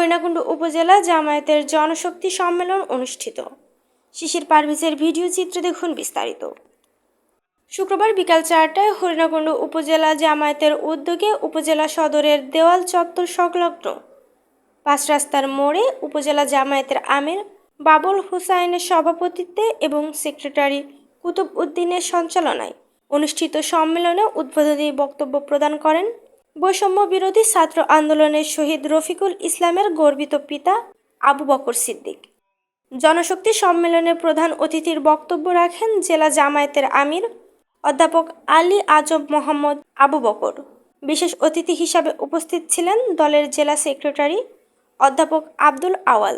হরিণাকুণ্ড উপজেলা জামায়াতের জনশক্তি সম্মেলন অনুষ্ঠিত। শিশির পারভেজের ভিডিও চিত্র দেখুন বিস্তারিত। শুক্রবার বিকাল চারটায় হরিণাকুণ্ড উপজেলা জামায়াতের উদ্যোগে উপজেলা সদরের দেওয়াল চত্বর সংলগ্ন পাঁচ রাস্তার মোড়ে উপজেলা জামায়াতের আমির বাবুল হুসাইনের সভাপতিত্বে এবং সেক্রেটারি কুতুব উদ্দিনের সঞ্চালনায় অনুষ্ঠিত সম্মেলনে উদ্বোধনী বক্তব্য প্রদান করেন বৈষম্য বিরোধী ছাত্র আন্দোলনের শহীদ রফিকুল ইসলামের গর্বিত পিতা আবু বকর সিদ্দিক। জনশক্তি সম্মেলনে প্রধান অতিথির বক্তব্য রাখেন জেলা জামায়াতের আমির অধ্যাপক আলী আজব মোহাম্মদ আবু বকর। বিশেষ অতিথি হিসাবে উপস্থিত ছিলেন দলের জেলা সেক্রেটারি অধ্যাপক আব্দুল আওয়াল,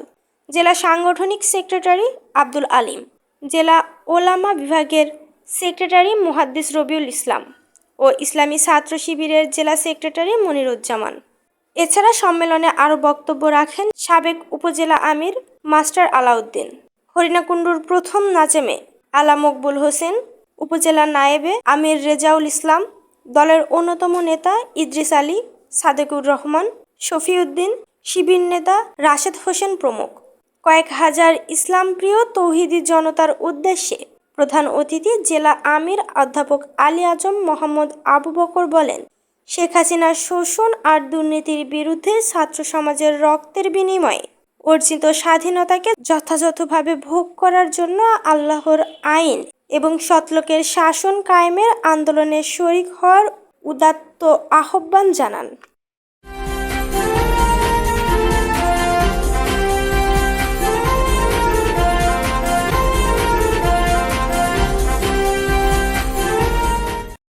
জেলা সাংগঠনিক সেক্রেটারি আব্দুল আলিম, জেলা ওলামা বিভাগের সেক্রেটারি মুহাদ্দিস রবিউল ইসলাম। ও ইসলামী ছাত্র শিবিরের জেলা সেক্রেটারি মনিরুজ্জামান। এছাড়া সম্মেলনে আরও বক্তব্য রাখেন সাবেক উপজেলা আমির মাস্টার আলাউদ্দিন। হরিণাকুণ্ডুর প্রথম নাজেমে আলা মকবুল হোসেন, উপজেলা নায়েবে আমির রেজাউল ইসলাম, দলের অন্যতম নেতা ইদ্রিস আলী, সাদেকুর রহমান, শফিউদ্দিন, শিবির নেতা রাশেদ হোসেন প্রমুখ। কয়েক হাজার ইসলামপ্রিয় তৌহিদি জনতার উদ্দেশ্যে প্রধান অতিথি জেলা আমির অধ্যাপক আলী আজম মোহাম্মদ আবু বকর বলেন, শেখ হাসিনার শোষণ আর দুর্নীতির বিরুদ্ধে ছাত্র সমাজের রক্তের বিনিময়ে অর্জিত স্বাধীনতাকে যথাযথভাবে ভোগ করার জন্য আল্লাহর আইন এবং সৎলোকের শাসন কায়েমের আন্দোলনে শরিক হওয়ার উদাত্ত আহ্বান জানান।